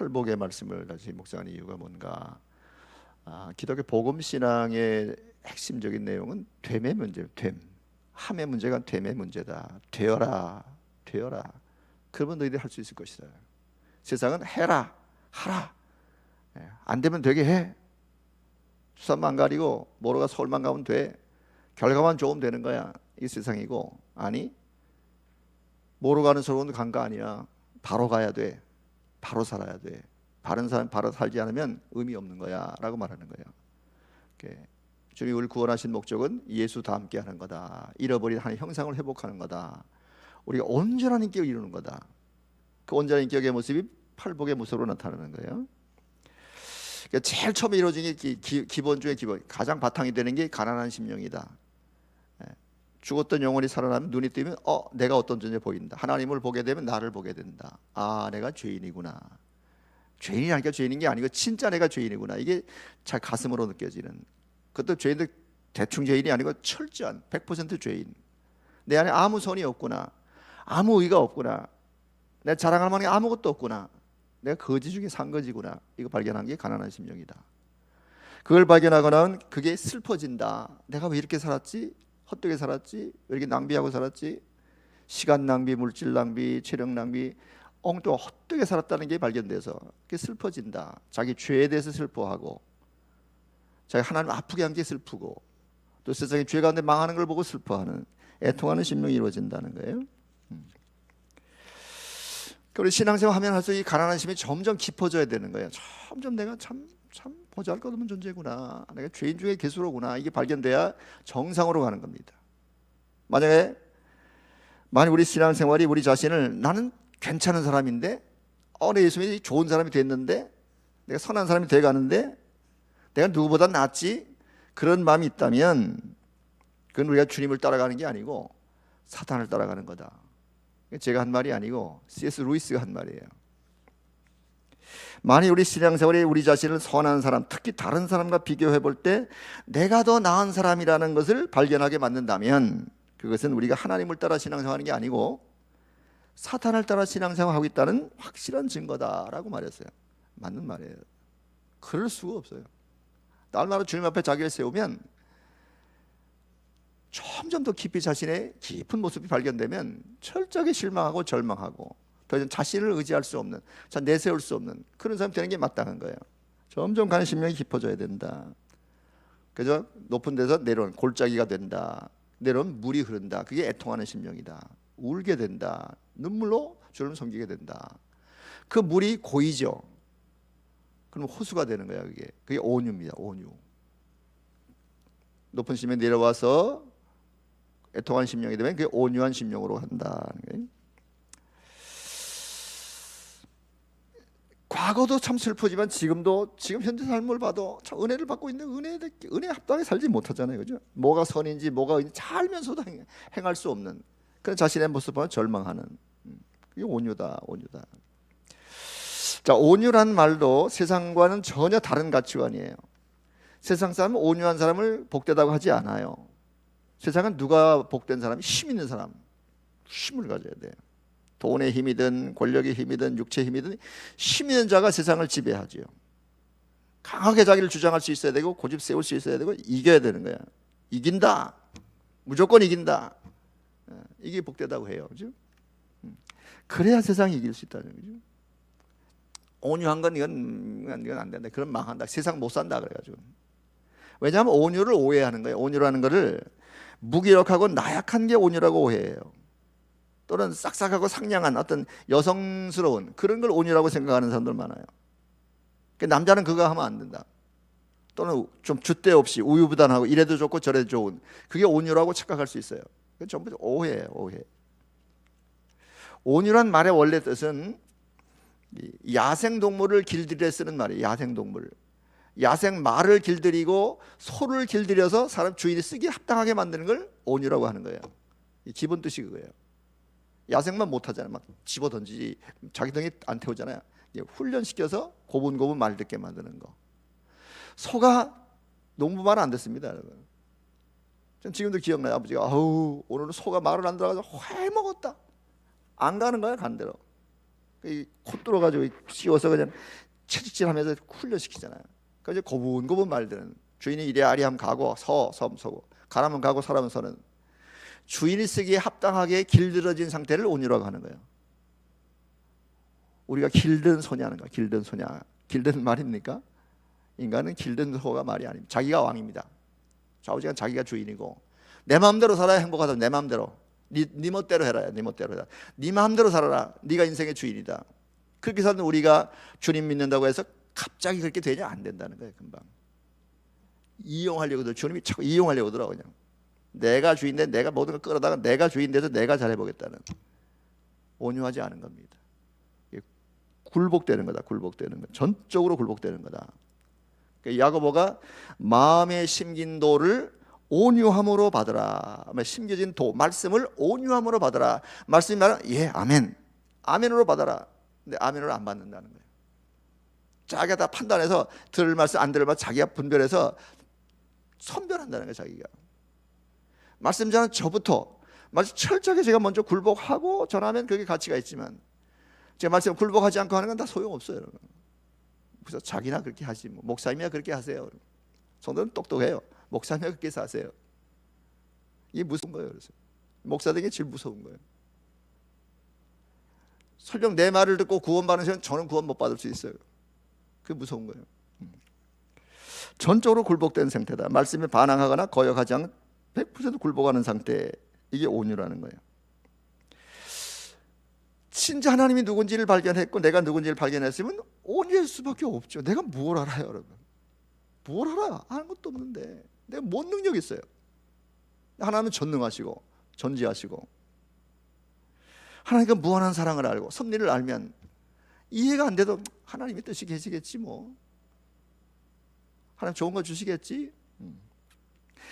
팔복의 말씀을 다시 묵상하는 이유가 뭔가? 아, 기독교 복음 신앙의 핵심적인 내용은 됨의 문제, 됨. 함의 문제가 됨의 문제다. 되어라, 되어라. 그러면 너희들이 할 수 있을 것이다. 세상은 해라, 하라. 예, 안 되면 되게 해. 수산만 가리고 모로가 서울만 가면 돼. 결과만 좋으면 되는 거야. 이 세상이고 아니 모로 가는 서울은 간거 아니야. 바로 가야 돼. 바로 살아야 돼. 바른 사람 바로 살지 않으면 의미 없는 거야라고 말하는 거예요. 이렇게 우리를 구원하신 목적은 예수 다 함께 하는 거다. 잃어버린 하나의 형상을 회복하는 거다. 우리가 온전한 인격을 이루는 거다. 그 온전한 인격의 모습이 팔복의 모습으로 나타나는 거예요. 그러니까 제일 처음에 이루어진 게 기, 기, 본 중에 기본, 가장 바탕이 되는 게 가난한 심령이다. 예. 죽었던 영혼이 살아나면 눈이 뜨면 어 내가 어떤 존재 보인다. 하나님을 보게 되면 나를 보게 된다. 아 내가 죄인이구나. 죄인이라니까 죄인인 게 아니고 진짜 내가 죄인이구나. 이게 잘 가슴으로 느껴지는. 그것도 죄인들 대충 죄인이 아니고 철저한 100% 죄인. 내 안에 아무 선이 없구나. 아무 의가 없구나. 내 자랑할 만한 게 아무것도 없구나. 내가 거지 중에 산 거지구나. 이거 발견한 게 가난한 심령이다. 그걸 발견하거나 그게 슬퍼진다. 내가 왜 이렇게 살았지? 헛되게 살았지? 왜 이렇게 낭비하고 살았지? 시간 낭비, 물질 낭비, 체력 낭비, 엉뚱 헛되게 살았다는 게 발견돼서 그게 슬퍼진다. 자기 죄에 대해서 슬퍼하고, 자기 하나님 아프게 한 게 슬프고, 또 세상에 죄 가운데 망하는 걸 보고 슬퍼하는 애통하는 심령이 이루어진다는 거예요. 음. 우리 신앙생활 하면 할수록 이 가난한 심이 점점 깊어져야 되는 거예요. 점점 내가 참 참 보잘 것 없는 존재구나. 내가 죄인 중에 개수로구나. 이게 발견돼야 정상으로 가는 겁니다. 만약에 만약 우리 신앙생활이 우리 자신을 나는 괜찮은 사람인데 어, 내 예수님이 좋은 사람이 됐는데 내가 선한 사람이 돼 가는데 내가 누구보다 낫지 그런 마음이 있다면 그건 우리가 주님을 따라가는 게 아니고 사탄을 따라가는 거다. 제가 한 말이 아니고 C.S. 루이스가 한 말이에요. 만약 우리 신앙생활에 우리 자신을 선한 사람, 특히 다른 사람과 비교해 볼 때 내가 더 나은 사람이라는 것을 발견하게 만든다면 그것은 우리가 하나님을 따라 신앙생활하는 게 아니고 사탄을 따라 신앙생활하고 있다는 확실한 증거다라고 말했어요. 맞는 말이에요. 그럴 수가 없어요. 날마다 주님 앞에 자기를 세우면 점점 더 깊이 자신의 깊은 모습이 발견되면 철저하게 실망하고 절망하고 더 이상 자신을 의지할 수 없는, 자 내세울 수 없는 그런 사람 되는 게 마땅한 거예요. 점점 가는 심령이 깊어져야 된다. 그래서 높은 데서 내려온 골짜기가 된다. 내려온 물이 흐른다. 그게 애통하는 심령이다. 울게 된다. 눈물로 주를 섬기게 된다. 그 물이 고이죠. 그럼 호수가 되는 거야. 그게 그게 온유입니다. 온유. 높은 심에 내려와서 애통한 심령이 되면 그게 온유한 심령으로 한다는 거예요. 과거도 참 슬프지만 지금도 지금 현재 삶을 봐도 참 은혜를 받고 있는 은혜 은혜 합당하게 살지 못하잖아요, 그죠? 뭐가 선인지 뭐가 의인지 잘 알면서도 행, 행할 수 없는 그런 자신의 모습 보면 절망하는 음, 이게 온유다, 온유다. 자, 온유란 말도 세상과는 전혀 다른 가치관이에요. 세상 사람은 온유한 사람을 복되다고 하지 않아요. 세상은 누가 복된 사람이 힘 있는 사람, 힘을 가져야 돼요. 돈의 힘이든 권력의 힘이든 육체의 힘이든 힘 있는 자가 세상을 지배하지요. 강하게 자기를 주장할 수 있어야 되고 고집 세울 수 있어야 되고 이겨야 되는 거야. 이긴다. 무조건 이긴다. 어, 이게 복되다고 해요. 그죠? 음. 그래야 세상이 이길 수 있다는 거죠. 온유한 건 이건, 이건 안 된다. 그럼 망한다. 세상 못 산다 그래가지고. 왜냐하면 온유를 오해하는 거예요. 온유라는 거를 무기력하고 나약한 게 온유라고 오해해요. 또는 싹싹하고 상냥한 어떤 여성스러운 그런 걸 온유라고 생각하는 사람들 많아요. 그러니까 남자는 그거 하면 안 된다. 또는 좀 줏대 없이 우유부단하고 이래도 좋고 저래도 좋은 그게 온유라고 착각할 수 있어요. 그 전부 오해예요, 오해. 온유란 말의 원래 뜻은 야생 동물을 길들여 쓰는 말이에요. 야생 동물. 야생 말을 길들이고 소를 길들여서 사람 주인이 쓰기 합당하게 만드는 걸 온유라고 하는 거예요. 기본 뜻이 그거예요. 야생만 못 하잖아요. 막 집어 던지지 자기 등에 안 태우잖아요. 훈련시켜서 고분고분 말 듣게 만드는 거. 소가 농부말 안 듣습니다, 여러분. 전 지금도 기억나요. 아버지가 아우 오늘은 소가 말을 안 들어가서 회 먹었다. 안 가는 거야 간대로. 이콧 들어가지고 씌워서 그냥 채찍질하면서 훈련시키잖아요. 그래서 고분고분 말들은 주인이 이래 아리하면 가고 서 섬 서고 가라면 가고 서라면 서는 주인이 쓰기에 합당하게 길들어진 상태를 온유라고 하는 거예요. 우리가 길든 소냐는 거, 길든 소냐, 길든 말입니까? 인간은 길든 소가 말이 아닙니다. 자기가 왕입니다. 좌우지간 자기가 주인이고 내 마음대로 살아야 행복하다. 내 마음대로. 네, 네 멋대로 해라. 네 멋대로 해라. 네 마음대로 살아라. 네가 인생의 주인이다. 그렇게 사는 우리가 주님 믿는다고 해서 갑자기 그렇게 되냐 안 된다는 거예요. 금방 이용하려고 들 주님이 자꾸 이용하려고 들어 그냥 내가 주인데 내가 모든 걸 끌어다가 내가 주인 돼서 내가 잘해보겠다는 온유하지 않은 겁니다. 굴복되는 거다. 굴복되는 거. 전적으로 굴복되는 거다. 그러니까 야고보가 마음에 심긴 도를 온유함으로 받으라. 심겨진 도 말씀을 온유함으로 받으라. 말씀이 말은 예 아멘. 아멘으로 받아라. 근데 아멘으로 안 받는다는 거예요. 자기가 다 판단해서 들을 말씀 안 들을 말씀 자기가 분별해서 선별한다는 거예요. 자기가. 말씀 전는 저부터 말씀 철저하게 제가 먼저 굴복하고 전하면 그게 가치가 있지만 제가 말씀 굴복하지 않고 하는 건 다 소용없어요. 여러분. 그래서 자기나 그렇게 하지 뭐 목사님이야 그렇게 하세요. 성도는 똑똑해요. 목사님이야 그렇게 사세요. 이게 무서운 거예요. 그래서 목사들에게 제일 무서운 거예요. 설령 내 말을 듣고 구원받는 사람 저는 구원 못 받을 수 있어요. 그게 무서운 거예요. 음. 전적으로 굴복된 상태다. 말씀에 반항하거나 거역하지 않은 100% 굴복하는 상태. 이게 온유라는 거예요. 진짜 하나님이 누군지를 발견했고 내가 누군지를 발견했으면 온유할 수밖에 없죠. 내가 뭘 알아요, 여러분? 뭘 알아? 아는 것도 없는데 내가 뭔 능력이 있어요? 하나님은 전능하시고 전지하시고 하나님과 무한한 사랑을 알고 섭리를 알면 이해가 안 돼도 하나님의 뜻이 계시겠지 뭐. 하나님 좋은 거 주시겠지.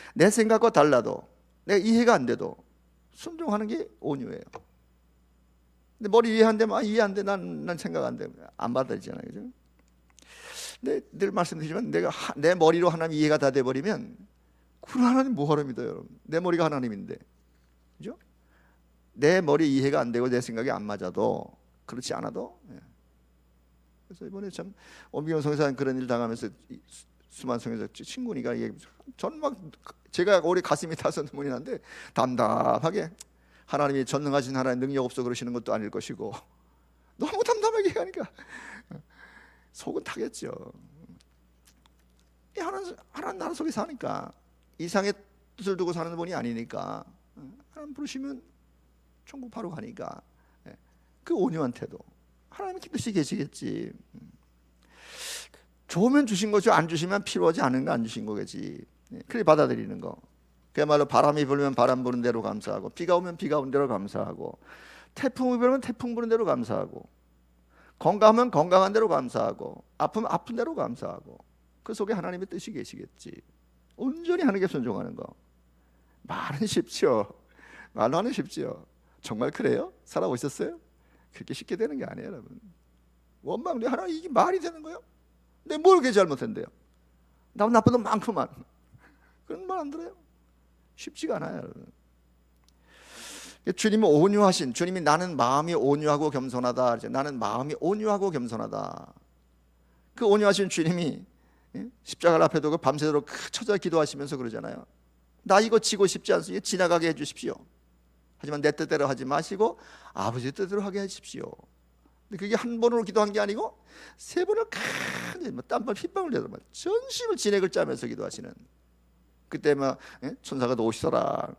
음. 내 생각과 달라도 내가 이해가 안 돼도 순종하는 게 온유예요. 근데 머리 이해 안 되면 아, 이해 안 돼. 난, 난 생각 안 돼. 안 받아지잖아요. 그죠? 근데 늘 말씀드리지만 내가 하, 내 머리로 하나님 이해가 다 돼 버리면 그 하나님 뭐하러 믿어요, 여러분? 내 머리가 하나님인데. 그죠? 내 머리 이해가 안 되고 내 생각이 안 맞아도 그렇지 않아도 예. 그래서 이번에 참 엄기영 성사님 그런 일 당하면서 수만 성에서 친구니까 저는 막 제가 오래 가슴이 타서 눈물이 난데 담담하게 하나님이 전능하신 하나님 능력 없어 그러시는 것도 아닐 것이고 너무 담담하게 하니까 속은 타겠죠. 하나님, 하나님 나라 속에 사니까 이상의 뜻을 두고 사는 분이 아니니까 하나님 부르시면 천국 바로 가니까 그 온유한 태도 하나님의 뜻이 계시겠지. 좋으면 주신 거죠. 안 주시면 필요하지 않은 거 안 주신 거겠지. 그래 받아들이는 거. 그야말로 바람이 불면 바람 부는 대로 감사하고 비가 오면 비가 오는 대로 감사하고 태풍이 불면 태풍 부는 대로 감사하고 건강하면 건강한 대로 감사하고 아프면 아픈 대로 감사하고 그 속에 하나님의 뜻이 계시겠지. 온전히 하나님께 순종하는 거. 말은 쉽죠. 말로 하는 쉽지요. 정말 그래요? 살아오셨어요? 그렇게 쉽게 되는 게 아니에요, 여러분. 원망 내 하나님 이게 말이 되는 거예요? 내가 뭘 그렇게 잘못했는데요? 나 나쁜 놈 많구만. 그런 말 안 들어요? 쉽지가 않아요. 주님은 온유하신 주님이 나는 마음이 온유하고 겸손하다. 나는 마음이 온유하고 겸손하다. 그 온유하신 주님이 예? 십자가 앞에 두고 밤새도록 쳐져 기도하시면서 그러잖아요. 나 이거 지고 싶지 않습니다. 지나가게 해주십시오. 하지만 내 뜻대로 하지 마시고 아버지 뜻대로 하게 해주십시오. 근데 그게 한 번으로 기도한 게 아니고 세 번을 칸뭐 땀발 핏방울 내서 전심을 진액을 짜면서 기도하시는 그때 막 예? 천사가 오시더라.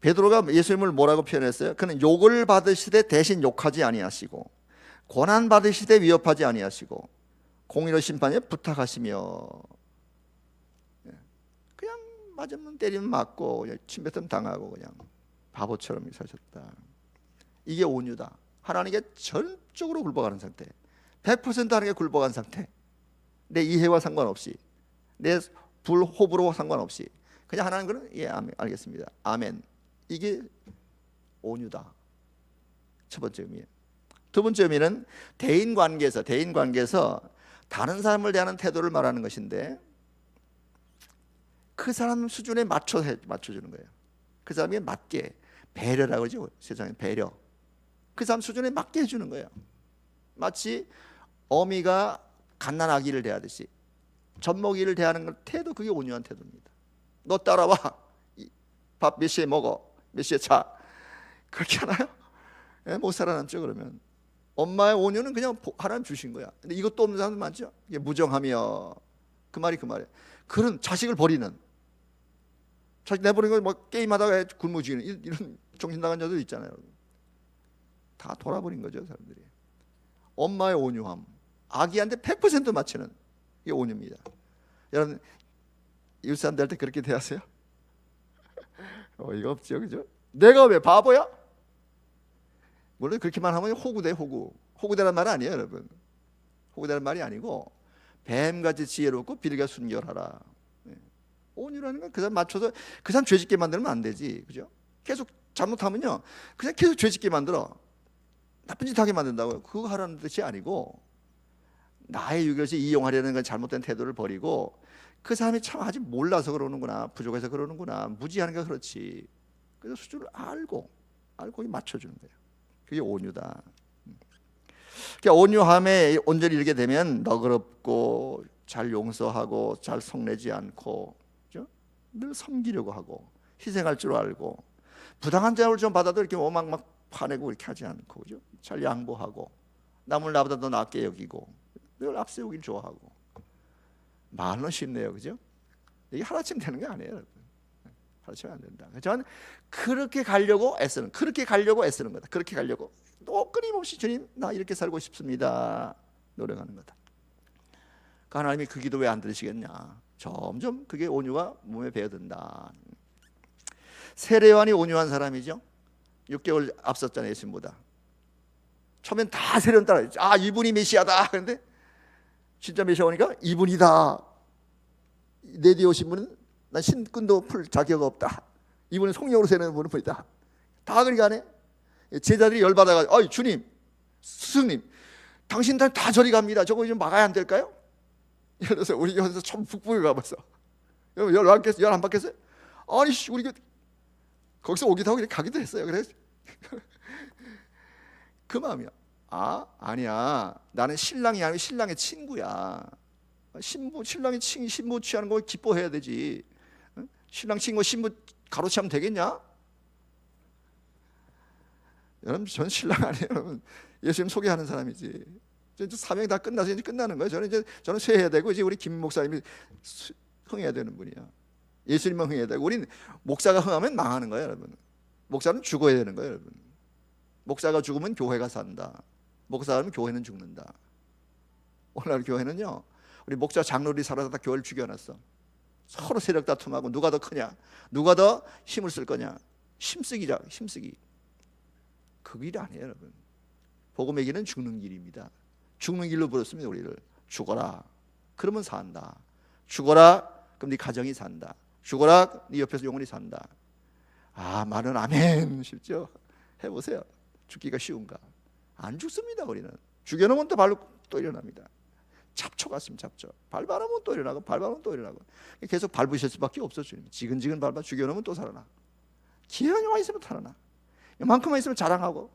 베드로가 예수님을 뭐라고 표현했어요? 그는 욕을 받으시되 대신 욕하지 아니하시고 고난 받으시되 위협하지 아니하시고 공의로 심판에 부탁하시며 예. 그냥 맞으면 때리면 맞고 침뱉음 당하고 그냥 바보처럼 사셨다. 이게 온유다. 하나님께 전적으로 굴복하는 상태. 100% 하나님께 굴복한 상태. 내 이해와 상관없이 내 불호불호 상관없이 그냥 하나님 그는 예 아멘 알겠습니다. 아멘. 이게 온유다. 첫 번째 의미예요. 두 번째 의미는 대인 관계에서 대인 관계에서 다른 사람을 대하는 태도를 말하는 것인데 그 사람 수준에 맞춰 맞춰 주는 거예요. 그 사람에 맞게 배려라고 그러죠. 세상에 배려. 그 사람 수준에 맞게 해주는 거예요. 마치 어미가 갓난 아기를 대하듯이 젖먹이를 대하는 걸 태도 그게 온유한 태도입니다. 너 따라와. 밥 몇 시에 먹어? 몇 시에 자? 그렇게 하나요? 예, 못 살아남죠 그러면. 엄마의 온유는 그냥 보- 하나님 주신 거야. 근데 이것도 없는 사람도 많죠. 이게 무정하며 그 말이 그 말이에요. 그런 자식을 버리는 자식 내버리고 뭐 게임하다가 굶어 죽이는 이- 이런 정신 나간 자들 있잖아요. 다 돌아버린 거죠 사람들이. 엄마의 온유함, 아기한테 100% 맞추는 이게 온유입니다. 여러분 이웃 사람들한테 그렇게 대하세요? 어이가 없죠, 그죠? 내가 왜 바보야? 물론 그렇게만 하면 호구돼 호구. 호구되란 말은 아니에요, 여러분. 호구되란 말이 아니고 뱀같이 지혜롭고 비리가 순결하라. 예. 온유라는 건 그 사람 맞춰서 그 사람 죄짓게 만들면 안 되지, 그죠? 계속 잘못하면요, 그냥 계속 죄짓게 만들어. 나쁜 짓 하게 만든다고요. 그거 하라는 뜻이 아니고 나의 유교를 이용하려는 건 잘못된 태도를 버리고 그 사람이 참 아직 몰라서 그러는구나, 부족해서 그러는구나, 무지하는 게 그렇지. 그래서 수준을 알고 알고 맞춰주는 거예요. 그게 온유다. 그러니까 온유함에 온전히 이르게 되면 너그럽고 잘 용서하고 잘 성내지 않고 그죠? 늘 섬기려고 하고 희생할 줄 알고 부당한 자를 좀 받아도 이렇게 오막 막 화내고 이렇게 하지 않고 그죠? 잘 양보하고 남을 나보다 더 낫게 여기고 늘 앞세우길 좋아하고 말로 쉽네요, 그죠? 이게 하나쯤 되는 게 아니에요. 하나쯤 안 된다. 저는 그렇게 가려고 애쓰는, 그렇게 가려고 애쓰는 거다. 그렇게 가려고 또 끊임없이 주님 나 이렇게 살고 싶습니다. 노력하는 거다. 그 하나님이 그 기도 왜 안 들으시겠냐? 점점 그게 온유가 몸에 배어든다. 세례요한이 온유한 사람이죠. 6개월 앞섰잖아요, 예수님보다. 처음엔 다 세례원 따라 아 이분이 메시아다. 그런데 진짜 메시아 오니까 이분이다. 내 뒤에 오신 분은 난 신근도 풀 자격 없다. 이분은 성령으로 세는 분은 뿐이다. 다 그렇게 하네. 제자들이 열받아가지고 어이 주님 스승님 당신 다, 다 저리 갑니다. 저거 좀 막아야 안 될까요? 그래서 우리 여기서 참 북부에 가봤어. 개 열한 받겠어요? 아니 씨, 우리 그 거기서 오기도 하고 가기도 했어요. 그래서 그 마음이야. 아 아니야. 나는 신랑이 아니고 신랑의 친구야. 신부 신랑이 친 신부 취하는 거 기뻐해야 되지. 응? 신랑 친구 신부 가로치면 되겠냐? 여러분 전 신랑 아니에요. 여러분. 예수님 소개하는 사람이지. 이제 사명이 다 끝나서 이제 끝나는 거예요. 저는 이제 저는 쇠해야 되고 이제 우리 김 목사님이 수- 흥해야 되는 분이야. 예수님만 흥해야 되고 우리는 목사가 흥하면 망하는 거예요, 여러분. 목사는 죽어야 되는 거예요, 여러분. 목사가 죽으면 교회가 산다. 목사가 하면 교회는 죽는다. 오늘날 교회는요. 우리 목자 장로들이 살아다 교회를 죽여놨어. 서로 세력 다툼하고 누가 더 크냐, 누가 더 힘을 쓸 거냐, 힘쓰기자, 힘쓰기. 그 길이 아니에요, 여러분. 복음의 길은 죽는 길입니다. 죽는 길로 부르습니다, 우리를. 죽어라. 그러면 산다. 죽어라. 그럼 네 가정이 산다. 죽어라. 네 옆에서 영혼이 산다. 아, 말은 아멘. 쉽죠? 해보세요. 죽기가 쉬운가? 안 죽습니다, 우리는. 죽여놓으면 또 발로 또 일어납니다. 잡초 같습니다, 잡초. 밟아놓으면 또 일어나고, 밟아놓으면 또 일어나고. 계속 밟으실 수밖에 없어, 주님. 지근지근 밟아 죽여놓으면 또 살아나. 기회가 있으면 살아나. 이만큼만 있으면 자랑하고.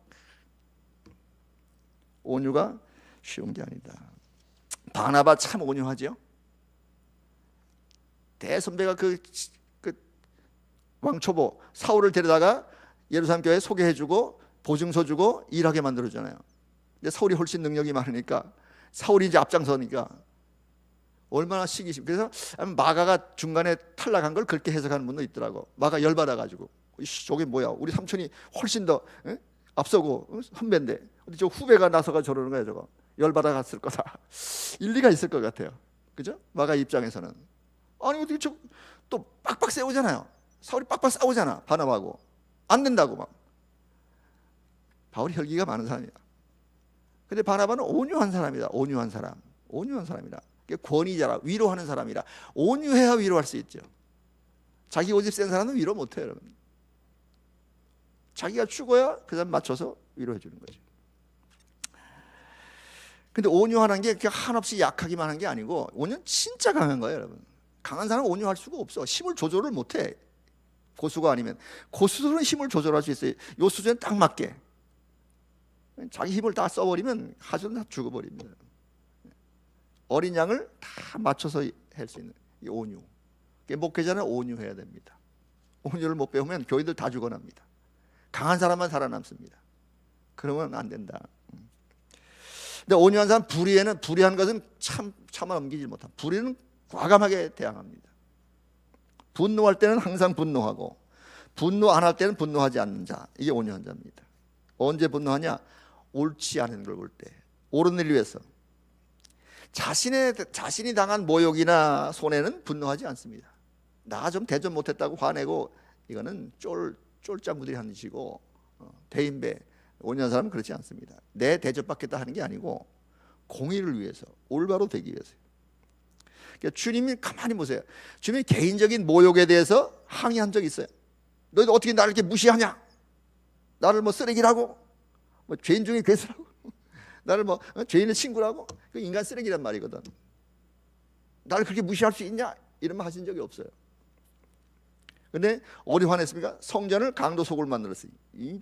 온유가 쉬운 게 아니다. 바나바 참 온유하죠. 대선배가 그, 그 왕초보 사울을 데려다가 예루살렘 교회 소개해 주고 보증서 주고 일하게 만들어 주잖아요. 근데 사울이 훨씬 능력이 많으니까 사울이 이제 앞장서니까 얼마나 시기심. 그래서 마가가 중간에 탈락한 걸 그렇게 해석하는 분도 있더라고. 마가 열받아 가지고 이씨, 저게 뭐야? 우리 삼촌이 훨씬 더 에? 앞서고 어? 선배인데 근데 저 후배가 나서가 저러는 거야 저거. 열받아 갔을 거다. 일리가 있을 것 같아요. 그죠? 마가 입장에서는 아니 어떻게 저 또 빡빡 세우잖아요. 사울이 빡빡 싸우잖아 바나바하고 안 된다고 막. 바울이 혈기가 많은 사람이야. 근데 바나바는 온유한 사람이다. 온유한 사람. 온유한 사람이다. 권위자라 위로하는 사람이라 온유해야 위로할 수 있죠. 자기 고집 센 사람은 위로 못해요, 여러분. 자기가 죽어야 그 사람 맞춰서 위로해 주는 거죠. 근데 온유하는 게 한없이 약하기만 한 게 아니고 온유는 진짜 강한 거예요, 여러분. 강한 사람은 온유할 수가 없어. 힘을 조절을 못 해. 고수가 아니면 고수들은 힘을 조절할 수 있어요. 요 수준에 딱 맞게. 자기 힘을 다 써버리면 하수는 다 죽어버립니다. 어린 양을 다 맞춰서 할 수 있는 이 온유. 목회자는 온유해야 됩니다. 온유를 못 배우면 교인들 다 죽어납니다. 강한 사람만 살아남습니다. 그러면 안 된다. 음. 근데 온유한 사람 불의에는 불의한 것은 참 참아 넘기지 못한 불의는 과감하게 대항합니다. 분노할 때는 항상 분노하고 분노 안 할 때는 분노하지 않는 자 이게 온유한 자입니다. 언제 분노하냐? 옳지 않은 걸 볼 때, 옳은 일 위해서 자신의 자신이 당한 모욕이나 손해는 분노하지 않습니다. 나 좀 대접 못했다고 화내고 이거는 쫄 쫄짱구들이 하는 짓이고 어, 대인배 온유한 사람은 그렇지 않습니다. 내 대접받겠다 하는 게 아니고 공의를 위해서 올바로 되기 위해서. 그러니까 주님이 가만히 보세요. 주님이 개인적인 모욕에 대해서 항의한 적 있어요. 너희들 어떻게 나를 이렇게 무시하냐? 나를 뭐 쓰레기라고? 뭐 죄인 중에 괴수라고? 나를 뭐 어? 죄인의 친구라고? 그 인간 쓰레기란 말이거든. 나를 그렇게 무시할 수 있냐? 이런 말 하신 적이 없어요. 근데 어디 화냈습니까? 성전을 강도 속을 만들었어요. 이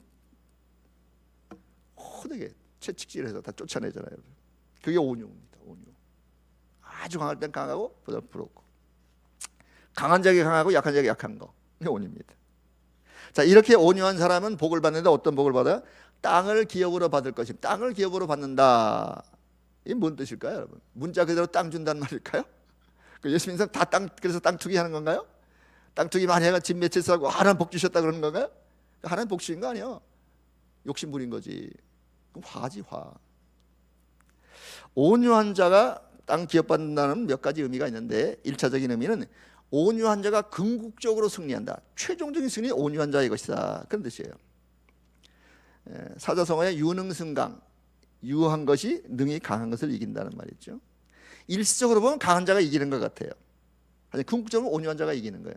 호되게 채찍질해서 다 쫓아내잖아요. 그게 온유입니다. 아주 강할 땐 강하고 부드럽고 강한 자에게 강하고 약한 자에게 약한 거. 이게 온유입니다. 자 이렇게 온유한 사람은 복을 받는데 어떤 복을 받아요? 땅을 기업으로 받을 것입니다. 땅을 기업으로 받는다. 이게 뭔 뜻일까요, 여러분? 문자 그대로 땅 준다는 말일까요? 그 예수 믿는 사람 다땅 그래서 땅 투기 하는 건가요? 땅 투기 많이 해가 집 며칠 사고 하나님 복 주셨다 그러는 건가요? 하나님 복 주신 거 아니에요? 욕심 부린 거지. 그럼 화지 화. 온유한 자가 땅 기업 받는다는 몇 가지 의미가 있는데 일차적인 의미는 온유한 자가 궁극적으로 승리한다. 최종적인 승리 온유한 자의 것이다. 그런 뜻이에요. 예, 사자성어의 유능승강 유한 것이 능히 강한 것을 이긴다는 말이죠. 일시적으로 보면 강한 자가 이기는 것 같아요. 하지만 궁극적으로 온유한 자가 이기는 거예요.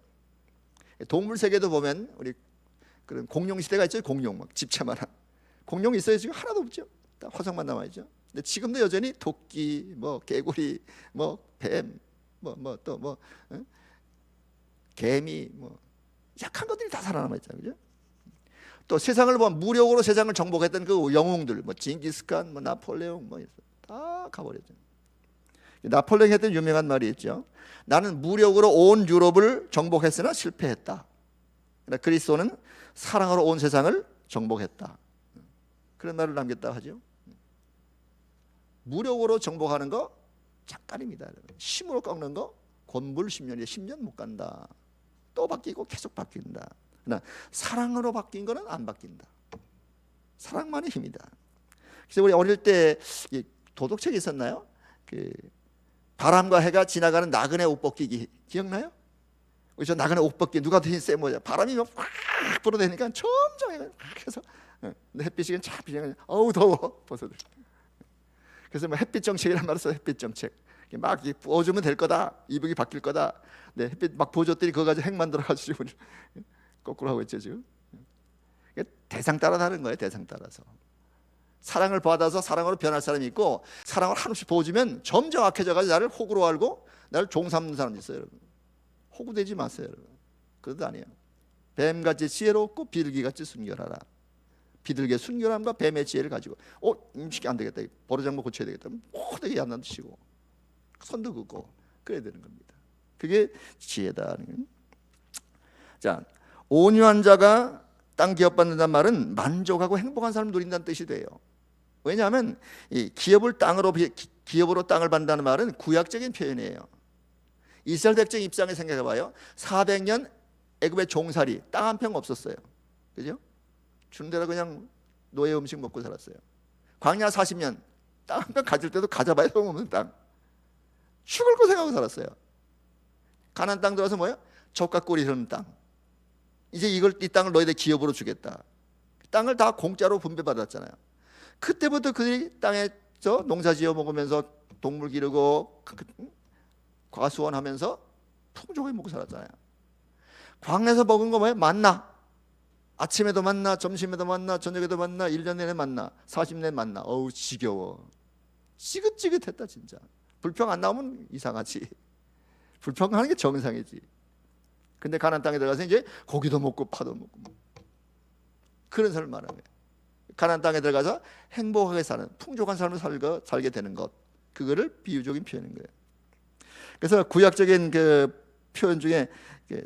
동물 세계도 보면 우리 그런 공룡 시대가 있죠. 공룡 막 집채만한 공룡 있어요. 지금 하나도 없죠. 다 화석만 남아 있죠. 근데 지금도 여전히 토끼, 뭐 개구리, 뭐 뱀, 뭐 뭐 또뭐 뭐, 어? 개미, 뭐 약한 것들이 다 살아남아 있잖아요. 그죠? 또 세상을 보면 무력으로 세상을 정복했던 그 영웅들, 뭐 징기스칸, 뭐 나폴레옹, 뭐다 가버렸죠. 나폴레옹 했던 유명한 말이 있죠. 나는 무력으로 온 유럽을 정복했으나 실패했다. 그러나 그리스도는 사랑으로 온 세상을 정복했다. 그런 말을 남겼다 하죠. 무력으로 정복하는 거 잠깐입니다. 힘으로 꺾는 거 곤불 10년에 10년 못 간다. 또 바뀌고 계속 바뀐다. 그러나 사랑으로 바뀐 거는 안 바뀐다. 사랑만의 힘이다. 그래서 우리 어릴 때 도덕책이 있었나요? 그 바람과 해가 지나가는 나그네 옷 벗기기 기억나요? 그래서 나그네 옷 벗기 누가 더 힘세 뭐냐? 바람이 막 불어대니까 점점 해서 햇빛이 참 비냥 어우 더워 벗어들. 그래서 뭐 햇빛 정책이란 말을 써 햇빛 정책. 막 부어주면 될 거다. 이북이 바뀔 거다. 네, 햇빛 막 보여줬더니 그거 가지고 핵 만들어 가지고 거꾸로 하고 있죠 지금. 대상 따라 다른 거예요. 대상 따라서. 사랑을 받아서 사랑으로 변할 사람이 있고 사랑을 한없이 보여주면 점점 악해져 가지고 나를 호구로 알고 나를 종 삼는 사람이 있어요, 여러분. 호구되지 마세요, 여러분. 그것도 아니에요. 뱀같이 지혜롭고 비둘기같이 순결하라. 비둘기의 순결함과 뱀의 지혜를 가지고. 어 음식이 안 되겠다. 버르장모 고쳐야 되겠다. 모두게 얀난 드시고. 손도 긋고 그래야 되는 겁니다. 그게 지혜다 자 온유한 자가 땅 기업 받는다는 말은 만족하고 행복한 사람을 누린다는 뜻이 돼요. 왜냐하면 이 기업을 땅으로 기업으로 땅을 받는다는 말은 구약적인 표현이에요. 이스라엘 백성 입장에 생각해 봐요. 400년 애굽의 종살이 땅 한 평 없었어요. 그죠? 주는 대로 그냥 노예 음식 먹고 살았어요. 광야 40년 땅한편 가질 때도 가져봐야 소용없는 땅. 죽을 거 생각하고 살았어요. 가난 땅 들어서 뭐야? 적과 꿀이 흐르는 땅. 이제 이걸 이 땅을 너희들 기업으로 주겠다. 땅을 다 공짜로 분배받았잖아요. 그때부터 그들이 땅에서 농사 지어 먹으면서 동물 기르고 과수원하면서 풍족하게 먹고 살았잖아요. 광에서 먹은 거 뭐예요? 만나. 아침에도 만나, 점심에도 만나, 저녁에도 만나, 1년 내내 만나, 40년 만나. 어우 지겨워. 지긋지긋했다 진짜. 불평 안 나오면 이상하지. 불평하는 게 정상이지. 근데 가난 땅에 들어가서 이제 고기도 먹고 파도 먹고 그런 사람 말하면 가나안 땅에 들어가서 행복하게 사는 풍족한 삶을 살고, 살게 되는 것 그거를 비유적인 표현인 거예요. 그래서 구약적인 그 표현 중에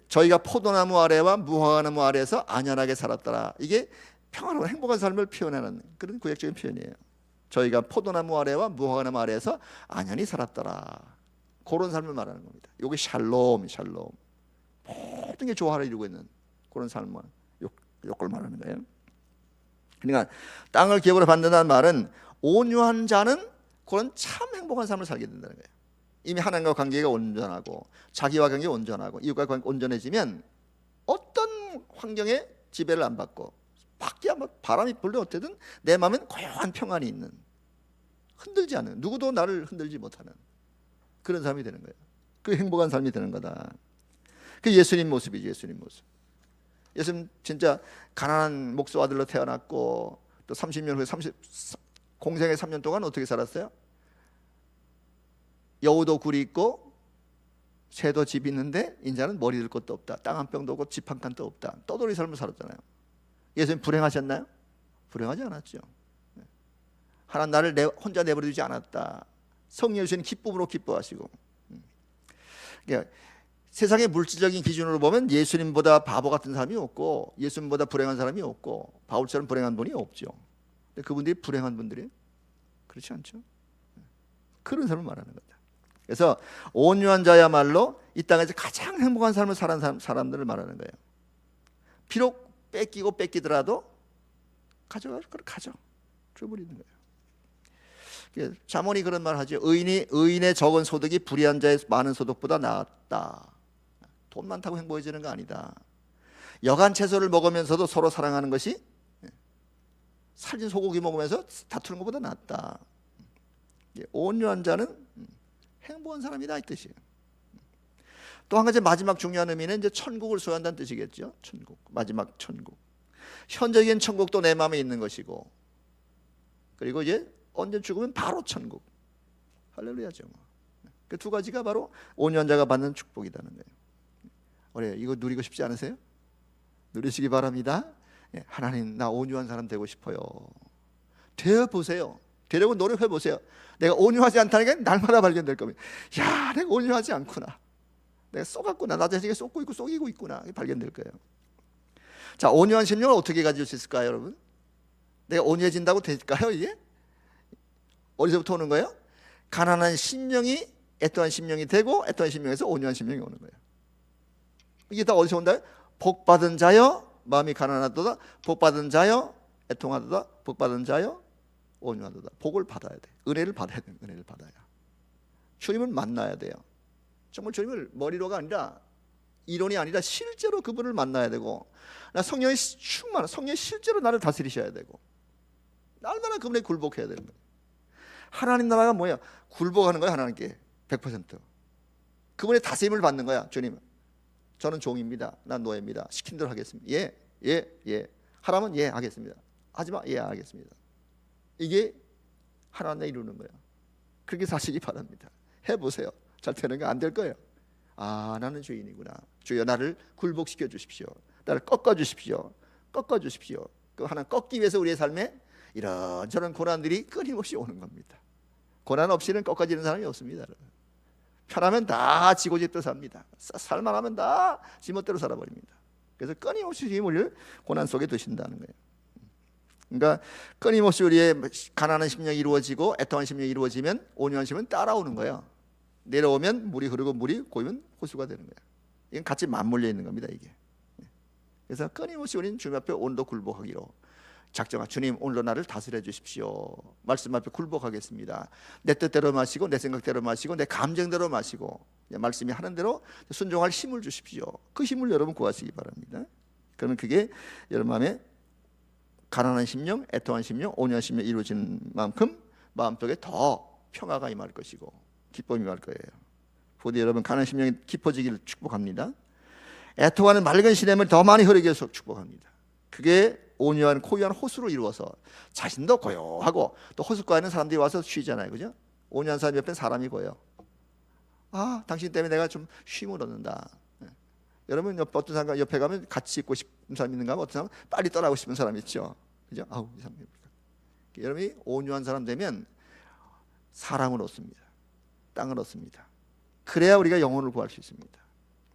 저희가 포도나무 아래와 무화과나무 아래에서 안연하게 살았더라. 이게 평화로운 행복한 삶을 표현하는 그런 구약적인 표현이에요. 저희가 포도나무 아래와 무화과나무 아래에서 안연히 살았더라. 그런 삶을 말하는 겁니다. 이게 샬롬, 샬롬. 모든 게 조화를 이루고 있는 그런 삶을 요, 요걸 말하는 거예요. 그러니까 땅을 기업으로 받는다는 말은 온유한 자는 그런 참 행복한 삶을 살게 된다는 거예요. 이미 하나님과 관계가 온전하고 자기와 관계 온전하고 이웃과 관계 온전해지면 어떤 환경에 지배를 안 받고 밖에 한번 바람이 불려 어쨌든 내 마음엔 고요한 평안이 있는 흔들지 않는 누구도 나를 흔들지 못하는 그런 삶이 되는 거예요. 그 행복한 삶이 되는 거다. 그 예수님 모습이지 예수님 모습. 예수님 진짜 가난한 목수 아들로 태어났고 또 30년 후에 30 공생의 3년 동안 어떻게 살았어요? 여우도 굴이 있고 새도 집 있는데 인자는 머리 들 것도 없다. 땅 한 평도 없고 집 한 칸도 없다. 떠돌이 삶을 살았잖아요. 예수님 불행하셨나요? 불행하지 않았죠. 하나님 나를 내, 혼자 내버려 두지 않았다. 성령 주신 기쁨으로 기뻐하시고. 음. 그러니까 세상의 물질적인 기준으로 보면 예수님보다 바보 같은 사람이 없고 예수님보다 불행한 사람이 없고 바울처럼 불행한 분이 없죠. 근데 그분들이 불행한 분들이 그렇지 않죠. 그런 사람을 말하는 거다. 그래서 온유한 자야말로 이 땅에서 가장 행복한 삶을 사는 사람, 사람들을 말하는 거예요. 비록 뺏기고 뺏기더라도 가져가 가져 줘버리는 거예요. 자문이 그런 말 하죠. 의인이 의인의 적은 소득이 불의한 자의 많은 소득보다 낫다. 돈 많다고 행복해지는 거 아니다. 여간 채소를 먹으면서도 서로 사랑하는 것이 살진 소고기 먹으면서 다투는 것보다 낫다. 온유한 자는 행복한 사람이다 이 뜻이에요. 또 한 가지 마지막 중요한 의미는 이제 천국을 소유한다는 뜻이겠죠. 천국 마지막 천국. 현재적인 천국도 내 마음에 있는 것이고 그리고 이제 언제 죽으면 바로 천국. 할렐루야죠. 그 두 가지가 바로 온유한자가 받는 축복이라는 거예요. 우리 이거 누리고 싶지 않으세요? 누리시기 바랍니다. 예, 하나님 나 온유한 사람 되고 싶어요. 되어 보세요. 되려고 노력해 보세요. 내가 온유하지 않다는 게 날마다 발견될 겁니다. 야, 내가 온유하지 않구나. 내가 쏘갔구나. 나 자신에게 쏘고 있고 쏘이고 있구나. 발견될 거예요. 자, 온유한 심령을 어떻게 가질 수 있을까요, 여러분? 내가 온유해진다고 될까요, 이게? 어디서부터 오는 거예요? 가난한 심령이 애통한 심령이 되고 애통한 심령에서 온유한 심령이 오는 거예요. 이게 다 어디서 온다? 복 받은 자여 마음이 가난하도다. 복 받은 자여 애통하도다. 복 받은 자여 온유하도다. 복을 받아야 돼. 은혜를 받아야 돼. 은혜를 받아야. 주님을 만나야 돼요. 정말 주님을 머리로가 아니라 이론이 아니라 실제로 그분을 만나야 되고 나 성령의 충만 성령이 실제로 나를 다스리셔야 되고 날마다 그분에 굴복해야 되는 거예요. 하나님 나라가 뭐야? 굴복하는 거야 하나님께 100%. 그분의 다스림을 받는 거야 주님. 저는 종입니다. 난 노예입니다. 시킨 대로 하겠습니다. 예, 예, 예. 하라면 예 하겠습니다. 하지마 예 하겠습니다. 이게 하나님에 이루는 거예요. 그렇게 사시기 바랍니다. 해보세요. 잘 되는 거 안 될 거예요. 아 나는 주인이구나. 주여 나를 굴복시켜 주십시오. 나를 꺾어 주십시오. 꺾어 주십시오. 그 하나 꺾기 위해서 우리의 삶에 이런저런 고난들이 끊임없이 오는 겁니다. 고난 없이는 꺾어지는 사람이 없습니다. 여러분. 편하면 다 지고집대로 삽니다. 살만하면 다 지멋대로 살아버립니다. 그래서 끊임없이 우리를 고난 속에 두신다는 거예요. 그러니까 끊임없이 우리의 가난한 심령이 이루어지고 애통한 심령이 이루어지면 온유한 심은 따라오는 거예요. 내려오면 물이 흐르고 물이 고이면 호수가 되는 거예요. 이건 같이 맞물려 있는 겁니다. 이게. 그래서 끊임없이 우리는 주님 앞에 온도 굴복하기로 작정하 주님 오늘도 나를 다스려 주십시오. 말씀 앞에 굴복하겠습니다. 내 뜻대로 마시고 내 생각대로 마시고 내 감정대로 마시고 말씀이 하는 대로 순종할 힘을 주십시오. 그 힘을 여러분 구하시기 바랍니다. 그러면 그게 여러분 마음에 가난한 심령, 애통한 심령, 온유한 심령 이루어진 만큼 마음속에 더 평화가 임할 것이고 기쁨이 임할 거예요. 부디 여러분 가난한 심령이 깊어지기를 축복합니다. 애통하는 맑은 시냇을 더 많이 흐르게 해서 축복합니다. 그게 온유한 고유한 호수로 이루어서 자신도 고요하고 또 호숫가에 있는 사람들이 와서 쉬잖아요. 그죠? 온유한 사람 옆에 사람이 고요. 아, 당신 때문에 내가 좀 쉼을 얻는다. 네. 여러분 옆 어떤 사람 옆에 가면 같이 있고 싶은 사람 있는가 어떤 사람 빨리 떠나고 싶은 사람 있죠. 그죠? 아우 이상해. 여러분이 온유한 사람 되면 사랑을 얻습니다. 땅을 얻습니다. 그래야 우리가 영혼을 구할 수 있습니다.